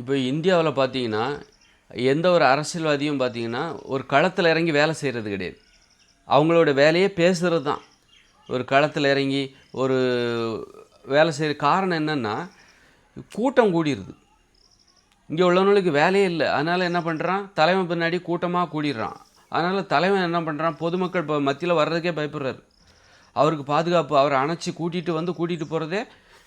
இப்போ இந்தியாவில் பார்த்தீங்கன்னா எந்த ஒரு அரசியல்வாதியும் பார்த்தீங்கன்னா ஒரு களத்தில் இறங்கி வேலை செய்கிறது கிடையாது. அவங்களோட வேலையே பேசுகிறது தான். ஒரு களத்தில் இறங்கி ஒரு வேலை செய்கிற காரணம் என்னென்னா கூட்டம் கூடிடுது இங்கே உள்ளவங்களுக்கு வேலையே இல்லை. அதனால் என்ன பண்ணுறான் தலைவன் பின்னாடி கூட்டமாக கூடிடுறான். அதனால் தலைவன் என்ன பண்ணுறான் பொதுமக்கள் இப்போ மத்தியில் வர்றதுக்கே பயப்படுறாரு. அவருக்கு பாதுகாப்பு அவரை அணைச்சி கூட்டிகிட்டு வந்து கூட்டிகிட்டு போகிறதே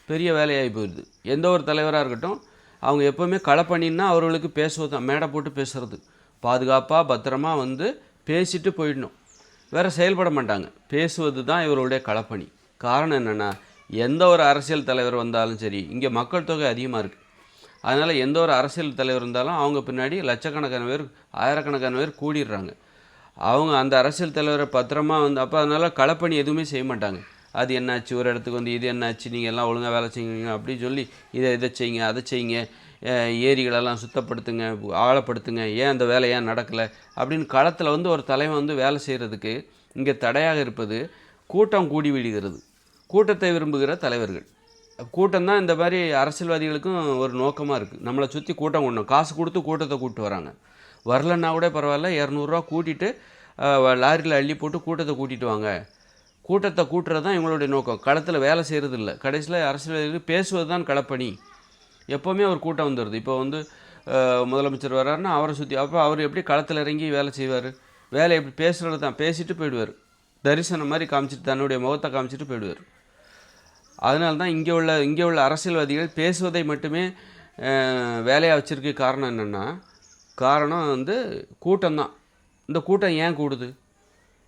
பெரிய வேலையாகி போயிடுது எந்த ஒரு தலைவராக இருக்கட்டும் அவங்க எப்போவுமே களப்பணின்னா அவர்களுக்கு பேசுவது தான் மேடை போட்டு பேசுகிறது பாதுகாப்பாக பத்திரமா வந்து பேசிட்டு போயிடணும். வேறு செயல்பட மாட்டாங்க. பேசுவது தான் இவருடைய களப்பணி காரணம் என்னென்னா எந்த ஒரு அரசியல் தலைவர் வந்தாலும் சரி இங்கே மக்கள் தொகை அதிகமாக இருக்குது அதனால் எந்த ஒரு அரசியல் தலைவர் இருந்தாலும் அவங்க பின்னாடி லட்சக்கணக்கான பேர் ஆயிரக்கணக்கான பேர் கூடிடுறாங்க. அவங்க அந்த அரசியல் தலைவரை பத்திரமா வந்து அப்போ அதனால் களப்பணி எதுவுமே செய்ய மாட்டாங்க. அது என்னாச்சு? ஒரு இடத்துக்கு வந்து இது என்னாச்சு? நீங்கள் எல்லாம் ஒழுங்காக வேலை செய்யுங்க அப்படின்னு சொல்லி இதை இதை செய்யுங்க அதை செய்யுங்க. ஏரிகளெல்லாம் சுத்தப்படுத்துங்க ஆழப்படுத்துங்க. ஏன் அந்த வேலை ஏன் நடக்கலை? அப்படின்னு களத்தில் வந்து ஒரு தலைவன் வந்து வேலை செய்கிறதுக்கு இங்கே தடையாக இருப்பது கூட்டம் கூடி விடுகிறது. கூட்டத்தை விரும்புகிற தலைவர்கள். கூட்டம் தான் இந்த மாதிரி அரசியல்வாதிகளுக்கும் ஒரு நோக்கமாக இருக்குது நம்மளை சுற்றி கூட்டம் கொண்டோம் காசு கொடுத்து கூட்டத்தை கூப்பிட்டு வராங்க. வரலன்னா கூட பரவாயில்ல இரநூறுவா கூட்டிட்டு லாரியில் அள்ளி போட்டு கூட்டத்தை கூட்டிட்டு வாங்க. கூட்டத்தை கூட்டுறது தான் இவங்களுடைய நோக்கம். களத்தில் வேலை செய்கிறது இல்லை கடைசியில் அரசியல் பேசுவது தான் களப்பணி. எப்போவுமே ஒரு கூட்டம் வந்துடுது இப்போ வந்து முதலமைச்சர் வர்றாருன்னா அவரை சுற்றி அப்போ அவர் எப்படி களத்தில் இறங்கி வேலை செய்வார்? வேலை எப்படி பேசுகிறது தான். பேசிட்டு போயிடுவார். தரிசனம் மாதிரி காமிச்சிட்டு தன்னுடைய முகத்தை காமிச்சிட்டு போயிடுவார். அதனால தான் இங்கே உள்ள இங்கே உள்ள அரசியல்வாதிகள் பேசுவதை மட்டுமே வேலையாக வச்சுருக்க காரணம் என்னென்னா காரணம் வந்து கூட்டம் தான். இந்த கூட்டம் ஏன் கூடுது?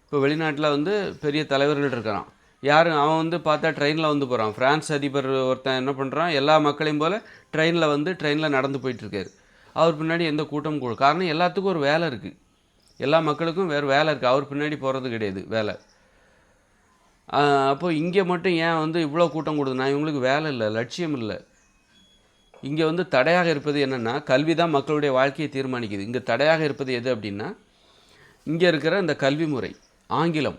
இப்போ வெளிநாட்டில் வந்து பெரிய தலைவர்கள் இருக்கிறான் யாரும் அவன் வந்து பார்த்தா ட்ரெயினில் வந்து போகிறான் ஃப்ரான்ஸ் அதிபர் ஒருத்தன் என்ன பண்ணுறான் எல்லா மக்களையும் போல் ட்ரெயினில் வந்து ட்ரெயினில் நடந்து போயிட்டுருக்காரு அவர் பின்னாடி எந்த கூட்டமும் கூட காரணம் எல்லாத்துக்கும் ஒரு வேலை இருக்குது எல்லா மக்களுக்கும் வேறு வேலை இருக்குது அவர் பின்னாடி போகிறது கிடையாது வேலை. அப்போது அப்போ இங்கே மட்டும் ஏன் வந்து இவ்வளோ கூட்டம் கொடுதுன்னா இவங்களுக்கு வேலை இல்லை லட்சியம் இல்லை. இங்கே வந்து தடையாக இருப்பது என்னென்னா கல்வி தான் மக்களுடைய வாழ்க்கையை தீர்மானிக்குது. இங்கே தடையாக இருப்பது எது அப்படின்னா இங்கே இருக்கிற இந்த கல்வி முறை. ஆங்கிலம்.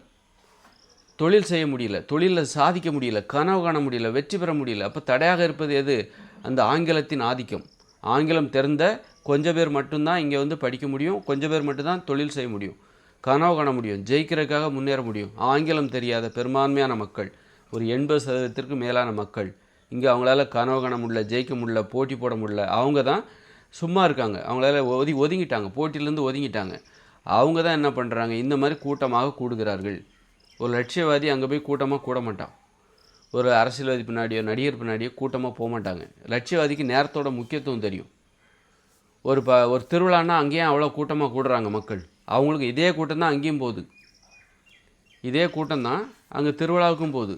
தொழில் செய்ய முடியல தொழிலில் சாதிக்க முடியல கனவு காண முடியல வெற்றி பெற முடியல. அப்போ தடையாக இருப்பது எது? அந்த ஆங்கிலத்தின் ஆதிக்கம். ஆங்கிலம் தெரிந்த கொஞ்சம் பேர் மட்டும்தான் இங்கே வந்து படிக்க முடியும் கொஞ்சம் பேர் மட்டும்தான் தொழில் செய்ய முடியும். கனவு காண முடியும் ஜெயிக்கிறதுக்காக முன்னேற முடியும். ஆங்கிலம் தெரியாத பெரும்பான்மையான மக்கள் ஒரு எண்பது சதவீதத்திற்கு மேலான மக்கள். இங்கே அவங்களால கனவு காண முடியல ஜெயிக்க முடியல போட்டி போட முடியல. அவங்க தான் சும்மா இருக்காங்க. அவங்களால ஒதி ஒதுங்கிட்டாங்க. போட்டியிலேருந்து ஒதுங்கிட்டாங்க. அவங்க தான் என்ன பண்ணுறாங்க இந்த மாதிரி கூட்டமாக கூடுகிறார்கள். ஒரு லட்சியவாதி அங்கே போய் கூட்டமாக கூட மாட்டான். ஒரு அரசியல்வாதி பின்னாடியோ நடிகர் பின்னாடியோ கூட்டமாக போக மாட்டாங்க. லட்சியவாதிக்கு நேரத்தோட முக்கியத்துவம் தெரியும். ஒரு ப ஒரு திருவிழான்னா அங்கேயும் அவ்வளோ கூட்டமாக கூடுறாங்க மக்கள். அவங்களுக்கு இதே கூட்டம் தான் அங்கேயும் போகுது. இதே கூட்டம் தான் அங்கே திருவிழாவுக்கும் போகுது.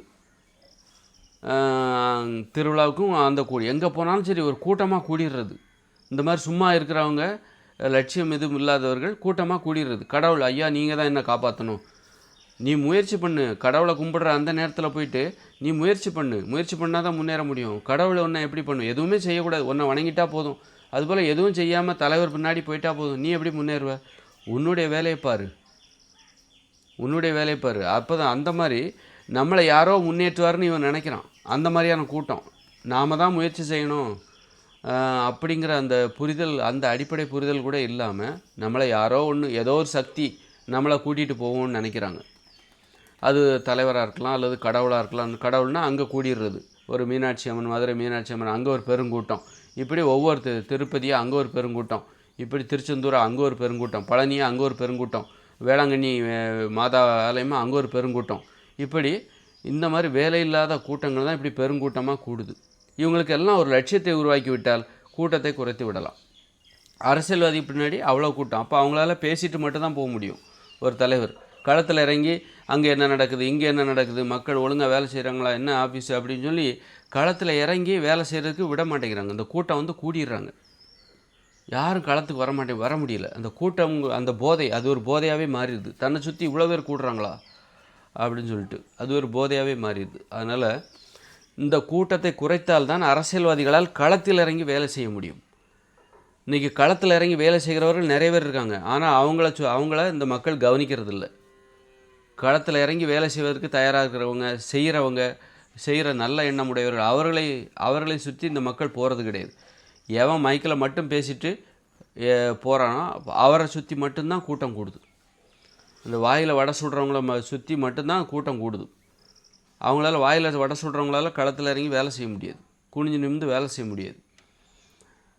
திருவிழாவுக்கும் அந்த கூடி எங்கே போனாலும் சரி ஒரு கூட்டமாக கூடிடுறது. இந்த மாதிரி சும்மா இருக்கிறவங்க லட்சியம் எதுவும் இல்லாதவர்கள் கூட்டமாக கூடிடுறது. கடவுள் ஐயா நீங்கள் தான் என்ன காப்பாற்றணும் நீ முயற்சி பண்ணு. கடவுளை கும்பிடுற அந்த நேரத்தில் போயிட்டு நீ முயற்சி பண்ணு. முயற்சி பண்ணால் தான் முன்னேற முடியும். கடவுளை ஒன்றை எப்படி பண்ணும்? எதுவுமே செய்யக்கூடாது. ஒன்றை வணங்கிட்டா போதும். அதுபோல் எதுவும் செய்யாமல் தலைவர் பின்னாடி போயிட்டா போதும். நீ எப்படி முன்னேறுவ? உன்னுடைய வேலையை பாரு. உன்னுடைய வேலையை பாரு. அப்போ தான் அந்த மாதிரி நம்மளை யாரோ முன்னேற்றுவார்னு இவன் நினைக்கிறான். அந்த மாதிரியான கூட்டம். நாம் தான் முயற்சி செய்யணும். அப்படிங்கிற அந்த புரிதல் அந்த அடிப்படை புரிதல் கூட இல்லாமல் நம்மளை யாரோ ஒன்று ஏதோ ஒரு சக்தி நம்மளை கூட்டிகிட்டு போவோம்னு நினைக்கிறாங்க. அது தலைவராக இருக்கலாம் அல்லது கடவுளாக இருக்கலாம். கடவுள்னா அங்கே கூடிடுறது. ஒரு மீனாட்சி அம்மன் மதுரை மீனாட்சி அம்மன் அங்கே ஒரு பெருங்கூட்டம். இப்படி ஒவ்வொரு திரு திருப்பதியாக அங்கே ஒரு பெருங்கூட்டம். இப்படி திருச்செந்தூர் அங்கே ஒரு பெருங்கூட்டம். பழனியாக அங்கே ஒரு பெருங்கூட்டம். வேளாங்கண்ணி மாதா ஆலயமாக அங்கே ஒரு பெருங்கூட்டம். இப்படி இந்த மாதிரி வேலையில்லாத கூட்டங்கள் தான் இப்படி பெருங்கூட்டமாக கூடுது. இவங்களுக்கு எல்லாம் ஒரு லட்சியத்தை உருவாக்கி விட்டால் கூட்டத்தை குறைத்து விடலாம். அரசியல்வாதி பின்னாடி அவ்வளோ கூட்டம். அப்போ அவங்களால பேசிட்டு மட்டும்தான் போக முடியும். ஒரு தலைவர் களத்தில் இறங்கி அங்கே என்ன நடக்குது? இங்கே என்ன நடக்குது? மக்கள் ஒழுங்காக வேலை செய்கிறாங்களா என்ன ஆஃபீஸ் அப்படின்னு சொல்லி களத்தில் இறங்கி வேலை செய்கிறதுக்கு விட மாட்டேங்கிறாங்க. இந்த கூட்டம் வந்து கூடிடுறாங்க. யாரும் களத்துக்கு வர மாட்டே வர முடியல. அந்த கூட்டம் அந்த போதை அது ஒரு போதையாகவே மாறிடுது. தன்னை சுற்றி இவ்வளோ பேர் கூடுறாங்களா? அப்படின்னு சொல்லிட்டு. அது ஒரு போதையாகவே மாறிடுது. அதனால் இந்த கூட்டத்தை குறைத்தால்தான் அரசியல்வாதிகளால் களத்தில் இறங்கி வேலை செய்ய முடியும். இன்றைக்கி களத்தில் இறங்கி வேலை செய்கிறவர்கள் நிறைய பேர் இருக்காங்க. ஆனால் அவங்கள சு அவங்கள இந்த மக்கள் கவனிக்கிறது இல்லை களத்தில் இறங்கி வேலை செய்வதற்கு தயாராக இருக்கிறவங்க செய்கிறவங்க செய்கிற நல்ல எண்ணம் உடையவர்கள் அவர்களை அவர்களை சுற்றி இந்த மக்கள் போகிறது கிடையாது. எவன் மைக்கில் மட்டும் பேசிட்டு போகிறானோ அவரை சுற்றி மட்டும்தான் கூட்டம் கூடுது. அந்த வாயில் வடை சுடுறவங்கள ம சுற்றி மட்டும்தான் கூட்டம் கூடுது. அவங்களால வாயில் வடை சுடுறவங்களால களத்தில் இறங்கி வேலை செய்ய முடியாது. குனிஞ்சு நிமிந்து வேலை செய்ய முடியாது.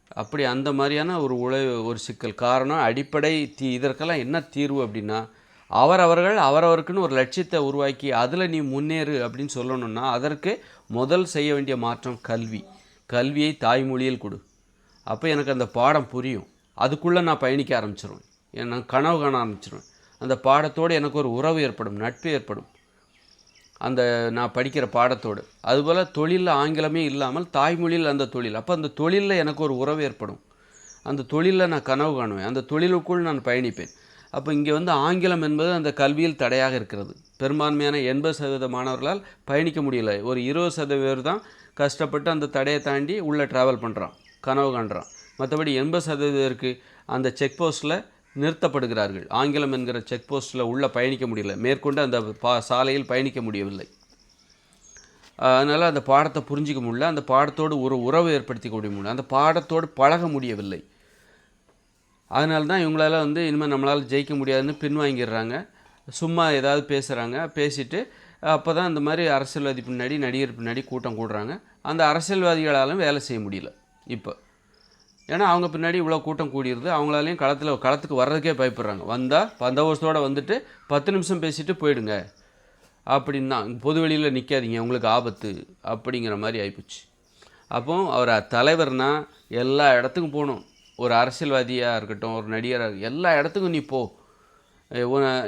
அப்படி அந்த மாதிரியான ஒரு உழை ஒரு சிக்கல். காரணம் அடிப்படை தீ இதற்கெல்லாம் என்ன தீர்வு அப்படின்னா அவரவர்கள் அவரவருக்குன்னு ஒரு லட்சியத்தை உருவாக்கி அதில் நீ முன்னேறு அப்படின்னு சொல்லணும்னா அதற்கு முதல் செய்ய வேண்டிய மாற்றம் கல்வி. கல்வியை தாய்மொழியில் கொடு. அப்போ எனக்கு அந்த பாடம் புரியும். அதுக்குள்ளே நான் பயணிக்க ஆரம்பிச்சிருவேன். நான் கனவு காண ஆரம்பிச்சிருவேன். அந்த பாடத்தோடு எனக்கு ஒரு உறவு ஏற்படும் நட்பு ஏற்படும். அந்த நான் படிக்கிற பாடத்தோடு. அதுபோல் தொழிலில் ஆங்கிலமே இல்லாமல் தாய்மொழியில் அந்த தொழில். அப்போ அந்த தொழிலில் எனக்கு ஒரு உறவு ஏற்படும். அந்த தொழிலில் நான் கனவு காணுவேன். அந்த தொழிலுக்குள் நான் பயணிப்பேன். அப்போ இங்கே வந்து ஆங்கிலம் என்பது அந்த கல்வியில் தடையாக இருக்கிறது. பெரும்பான்மையான எண்பது சதவீத மாணவர்களால் பயணிக்க முடியல. ஒரு இருபது சதவீதம் தான் கஷ்டப்பட்டு அந்த தடையை தாண்டி உள்ளே ட்ராவல் பண்ணுறான் கனவு காண்றான். மற்றபடி எண்பது சதவீதருக்கு அந்த செக் போஸ்ட்டில் நிறுத்தப்படுகிறார்கள். ஆங்கிலம் என்கிற செக் போஸ்ட்டில் உள்ளே பயணிக்க முடியல. மேற்கொண்டு அந்த பா சாலையில் பயணிக்க முடியவில்லை. அதனால் அந்த பாடத்தை புரிஞ்சிக்க முடியல. அந்த பாடத்தோடு ஒரு உறவு ஏற்படுத்திக்க முடியல. அந்த பாடத்தோடு பழக முடியவில்லை. அதனால தான் இவங்களால் வந்து இனிமேல் நம்மளால் ஜெயிக்க முடியாதுன்னு பின்வாங்கிடுறாங்க. சும்மா ஏதாவது பேசுகிறாங்க பேசிட்டு அப்போ தான் இந்த மாதிரி அரசியல்வாதி பின்னாடி நடிகர் பின்னாடி கூட்டம் கூடுறாங்க. அந்த அரசியல்வாதிகளாலும் வேலை செய்ய முடியல. இப்போ. ஏன்னா அவங்க பின்னாடி இவ்வளோ கூட்டம் கூடியிருது அவங்களாலையும் களத்தில் களத்துக்கு வர்றதுக்கே பயப்படுறாங்க. வந்தால் பந்தோபஸ்தோடு வந்துட்டு பத்து நிமிஷம் பேசிட்டு போயிடுங்க. அப்படின்னா பொதுவெளியில் பொது வெளியில் நிற்காதீங்க உங்களுக்கு ஆபத்து அப்படிங்கிற மாதிரி ஆயிப்போச்சு. அப்போ அவர் தலைவர்னால் எல்லா இடத்துக்கும் போகணும். ஒரு அரசியல்வாதியாக இருக்கட்டும் ஒரு நடிகராக எல்லா இடத்துக்கும் நீ போ.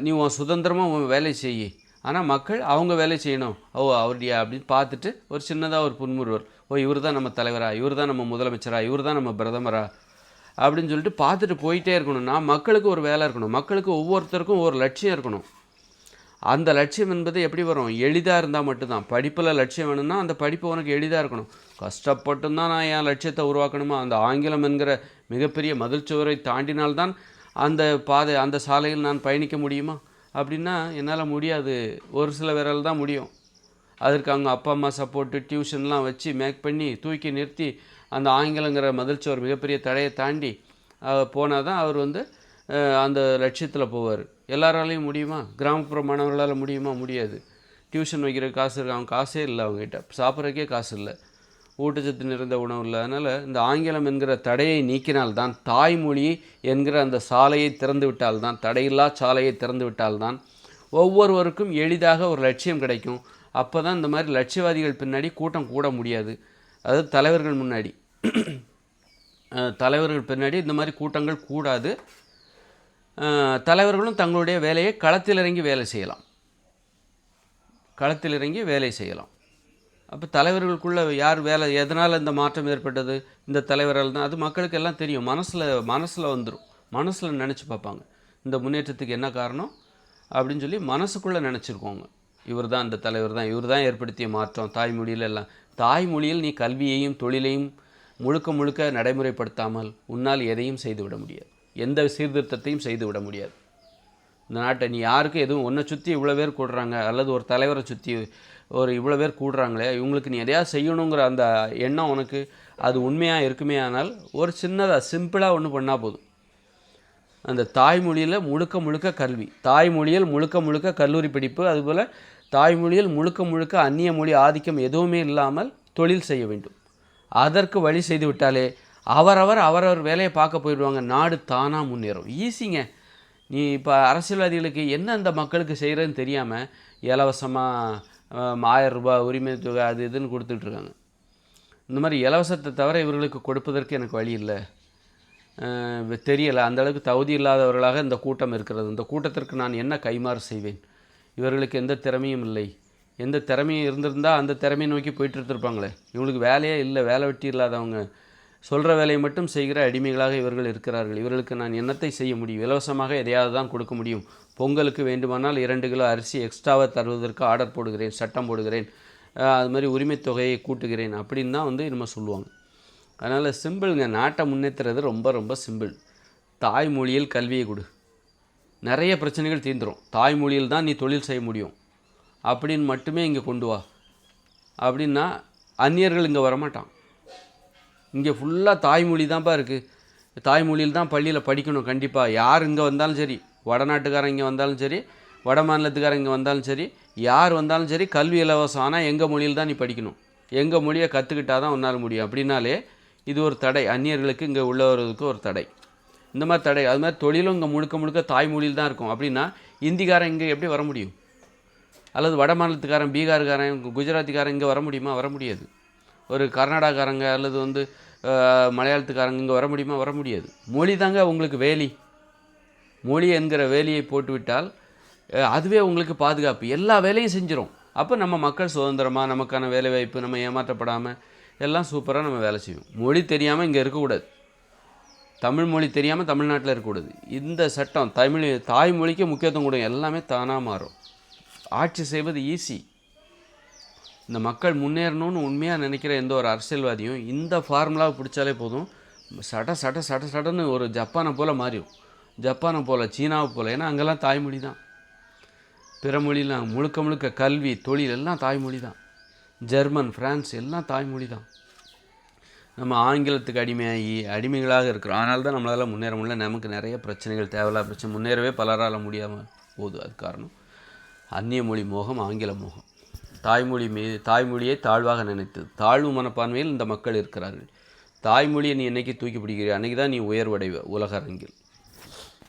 நீ உன் சுதந்திரமாக உன் வேலை செய் ஆனால் மக்கள் அவங்க வேலை செய்யணும். ஓ அவருடைய அப்படின்னு பார்த்துட்டு ஒரு சின்னதாக ஒரு புன்முறுவர் ஓ இவர் தான் நம்ம தலைவரா? இவர் தான் நம்ம முதலமைச்சரா? இவர் தான் நம்ம பிரதமரா? அப்படின்னு சொல்லிட்டு பார்த்துட்டு போயிட்டே இருக்கணும்னா மக்களுக்கு ஒரு வேலை இருக்கணும். மக்களுக்கு ஒவ்வொருத்தருக்கும் ஒரு லட்சியம் இருக்கணும். அந்த லட்சியம் என்பது எப்படி வரும்? எளிதாக இருந்தால் மட்டும்தான். படிப்பில் லட்சியம் வேணும்னா அந்த படிப்பு உனக்கு எளிதாக இருக்கணும். கஷ்டப்பட்டு தான் நான் என் லட்சியத்தை உருவாக்கணுமா? அந்த ஆங்கிலம் என்கிற மிகப்பெரிய மதில் சுவரை தாண்டினால்தான் அந்த பாதை அந்த சாலையில் நான் பயணிக்க முடியுமா? அப்படின்னா என்னால் முடியாது. ஒரு சில விரல் தான் முடியும். அதற்கு அவங்க அப்பா அம்மா சப்போர்ட்டு டியூஷன்லாம் வச்சு மேக் பண்ணி தூக்கி நிறுத்தி அந்த ஆங்கிலங்கிற மதில் மிகப்பெரிய தடையை தாண்டி போனால் தான் அவர் வந்து அந்த லட்சியத்தில் போவார். எல்லாராலையும் முடியுமா? கிராமப்புற மாணவர்களால் முடியுமா? முடியாது. டியூஷன் வைக்கிற காசு இருக்கு. அவங்க காசே இல்லை அவங்ககிட்ட. சாப்பிட்றக்கே காசு இல்லை. ஊட்டச்சத்து நிறைந்த உணவு இல்லை. அதனால் இந்த ஆங்கிலம் என்கிற தடையை நீக்கினால்தான் தாய்மொழி என்கிற அந்த சாலையை திறந்து விட்டால்தான் தடையில்லா சாலையை திறந்து விட்டால்தான் ஒவ்வொருவருக்கும் எளிதாக ஒரு லட்சியம் கிடைக்கும். அப்போ தான் இந்த மாதிரி லட்சியவாதிகள் பின்னாடி கூட்டம் கூட முடியாது. அதாவது தலைவர்கள் முன்னாடி. தலைவர்கள் பின்னாடி இந்த மாதிரி கூட்டங்கள் கூடாது. தலைவர்களும் தங்களுடைய வேலையை களத்தில் இறங்கி வேலை செய்யலாம். களத்தில் இறங்கி வேலை செய்யலாம். அப்போ தலைவர்களுக்குள்ளே யார் வேலை எதனால் இந்த மாற்றம் ஏற்பட்டது? இந்த தலைவர்கள் தான். அது மக்களுக்கு எல்லாம் தெரியும். மனசில் மனசில் வந்துடும் மனசில் நினச்சி பார்ப்பாங்க. இந்த முன்னேற்றத்துக்கு என்ன காரணம்? அப்படின்னு சொல்லி மனசுக்குள்ளே நினச்சிருக்கோங்க. இவர் தான் அந்த தலைவர் தான் இவர் தான் ஏற்படுத்திய மாற்றம். தாய்மொழியில் எல்லாம். தாய்மொழியில் நீ கல்வியையும் தொழிலையும் முழுக்க முழுக்க நடைமுறைப்படுத்தாமல் உன்னால் எதையும் செய்துவிட முடியாது. எந்த சீர்திருத்தத்தையும் செய்துவிட முடியாது. இந்த நாட்டை நீ யாருக்கும் எதுவும் ஒன்றை சுற்றி இவ்வளோ பேர் கூடுறாங்க அல்லது ஒரு தலைவரை சுற்றி ஒரு இவ்வளோ பேர் கூடுறாங்களே இவங்களுக்கு நீ எதையாவது செய்யணுங்கிற அந்த எண்ணம் உனக்கு அது உண்மையாக இருக்குமே ஆனால் ஒரு சின்னதாக சிம்பிளாக ஒன்று பண்ணால் போதும். அந்த தாய்மொழியில் முழுக்க முழுக்க கல்வி. தாய்மொழியில் முழுக்க முழுக்க கல்லூரி படிப்பு அதுபோல் தாய்மொழியில் முழுக்க முழுக்க அந்நிய மொழி ஆதிக்கம் எதுவுமே இல்லாமல் தொழில் செய்ய வேண்டும். அதற்கு வழி செய்து விட்டாலே அவரவர் அவரவர் வேலையை பார்க்க போயிடுவாங்க. நாடு தானாக முன்னேறும். ஈஸிங்க நீ இப்போ அரசியல்வாதிகளுக்கு என்ன அந்த மக்களுக்கு செய்கிறதுன்னு தெரியாமல் இலவசமாக ஆயிரம் ரூபாய் உரிமை தொகை அது இதுன்னு கொடுத்துட்ருக்காங்க இந்த மாதிரி இலவசத்தை தவிர இவர்களுக்கு கொடுப்பதற்கு எனக்கு வழி இல்லை. தெரியலை. அந்தளவுக்கு தகுதி இல்லாதவர்களாக இந்த கூட்டம் இருக்கிறது. இந்த கூட்டத்திற்கு நான் என்ன கைமாறு செய்வேன்? இவர்களுக்கு எந்த திறமையும் இல்லை. எந்த திறமையும் இருந்திருந்தால் அந்த திறமையை நோக்கி போயிட்டு இருந்திருப்பாங்களே. இவங்களுக்கு வேலையே இல்லை. வேலை வெட்டி இல்லாதவங்க. சொல்கிற வேலையை மட்டும் செய்கிற அடிமைகளாக இவர்கள் இருக்கிறார்கள். இவர்களுக்கு நான் என்னத்தை செய்ய முடியும்? இலவசமாக எதையாவது தான் கொடுக்க முடியும்? பொங்கலுக்கு வேண்டுமானால் இரண்டு கிலோ அரிசி எக்ஸ்ட்ராவாக தருவதற்கு ஆர்டர் போடுகிறேன் சட்டம் போடுகிறேன். அது மாதிரி உரிமைத்தொகையை கூட்டுகிறேன் அப்படின்னு தான் வந்து நம்ம சொல்லுவாங்க. அதனால் சிம்பிளுங்க நாட்டை முன்னேற்றுறது ரொம்ப ரொம்ப சிம்பிள். தாய்மொழியில் கல்வியை கொடு. நிறைய பிரச்சனைகள் தீர்ந்துடும் தாய்மொழியில் தான் நீ தொழில் செய்ய முடியும். அப்படின்னு மட்டுமே இங்கே கொண்டு வா. அப்படின்னா அந்நியர்கள் இங்கே வரமாட்டான். இங்கே ஃபுல்லாக தாய்மொழி தான்ப்பா இருக்குது தாய்மொழியில் தான் பள்ளியில் படிக்கணும் கண்டிப்பாக யார் இங்கே வந்தாலும் சரி வடநாட்டுக்காரன் இங்கே வந்தாலும் சரி வட மாநிலத்துக்காரன் இங்கே வந்தாலும் சரி யார் வந்தாலும் சரி கல்வி இலவசம். ஆனால் எங்கள் மொழியில் தான் நீ படிக்கணும். எங்கள் மொழியை கற்றுக்கிட்டா தான் உன்னால் முடியும். அப்படின்னாலே இது ஒரு தடை. அந்நியர்களுக்கு இங்கே உள்ள வருவதற்கு ஒரு தடை. இந்த மாதிரி தடை. அது மாதிரி தொழிலும் இங்கே முழுக்க முழுக்க தாய்மொழியில் தான் இருக்கும். அப்படின்னா இந்திக்காரன் இங்கே எப்படி வர முடியும்? அல்லது வட மாநிலத்துக்காரன் பீகாருக்காரன் குஜராத்திக்காரன் இங்கே வர முடியுமா? வர முடியாது. ஒரு கர்நாடகாக்காரங்க அல்லது வந்து மலையாளத்துக்காரங்க இங்கே வர முடியுமா? வர முடியாது. மொழி தாங்க உங்களுக்கு வேலி. மொழி என்கிற வேலியை போட்டுவிட்டால் அதுவே உங்களுக்கு பாதுகாப்பு. எல்லா வேலையும் செஞ்சிடும் அப்போ நம்ம மக்கள் சுதந்திரமாக நமக்கான வேலைவாய்ப்பு நம்ம ஏமாற்றப்படாமல் எல்லாம் சூப்பராக நம்ம வேலை செய்வோம். மொழி தெரியாமல் இங்கே இருக்கக்கூடாது. தமிழ் மொழி தெரியாமல் தமிழ்நாட்டில் இருக்கக்கூடாது. இந்த சட்டம் தமிழ் தாய்மொழிக்கு முக்கியத்துவம் கொடுங்க. எல்லாமே தானாக மாறும். ஆட்சி செய்வது ஈஸி இந்த மக்கள் முன்னேறணும்னு உண்மையாக நினைக்கிற எந்த ஒரு அரசியல்வாதியும் இந்த ஃபார்முலாவை பிடிச்சாலே போதும். சட சட சட சடன்னு ஒரு ஜப்பானை போல் மாறிடும் ஜப்பானை போல் சீனாவை போல். ஏன்னா அங்கெல்லாம் தாய்மொழி தான். பிற மொழிலாம் முழுக்க முழுக்க கல்வி தொழில் எல்லாம் தாய்மொழி தான். ஜெர்மன் பிரான்ஸ் எல்லாம் தாய்மொழி தான். நம்ம ஆங்கிலத்துக்கு அடிமையாகி அடிமைகளாக இருக்கிறோம். அதனால தான் நம்மளால் முன்னேற முடியல. நமக்கு நிறைய பிரச்சனைகள் தேவையில்லாத பிரச்சனை. முன்னேறவே பலரால் முடியாமல் போகுது. அது காரணம். அந்நிய மொழி மோகம் ஆங்கில மோகம். தாய்மொழி மீது தாய்மொழியை தாழ்வாக நினைத்தது. தாழ்வு மனப்பான்மையில் இந்த மக்கள் இருக்கிறார்கள். தாய்மொழியை நீ என்றைக்கு தூக்கி பிடிக்கிறியோ அன்றைக்கி தான் நீ உயர்வடைவ உலக அரங்கில்.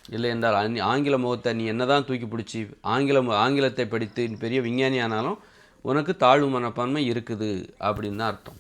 இல்லை என்றால் அந்நி- ஆங்கில முகத்தை நீ என்னதான் தூக்கி பிடிச்சி ஆங்கிலம் ஆங்கிலத்தை படித்து பெரிய விஞ்ஞானி ஆனாலும் உனக்கு தாழ்வு மனப்பான்மை இருக்குது அப்படின்னு தான் அர்த்தம்.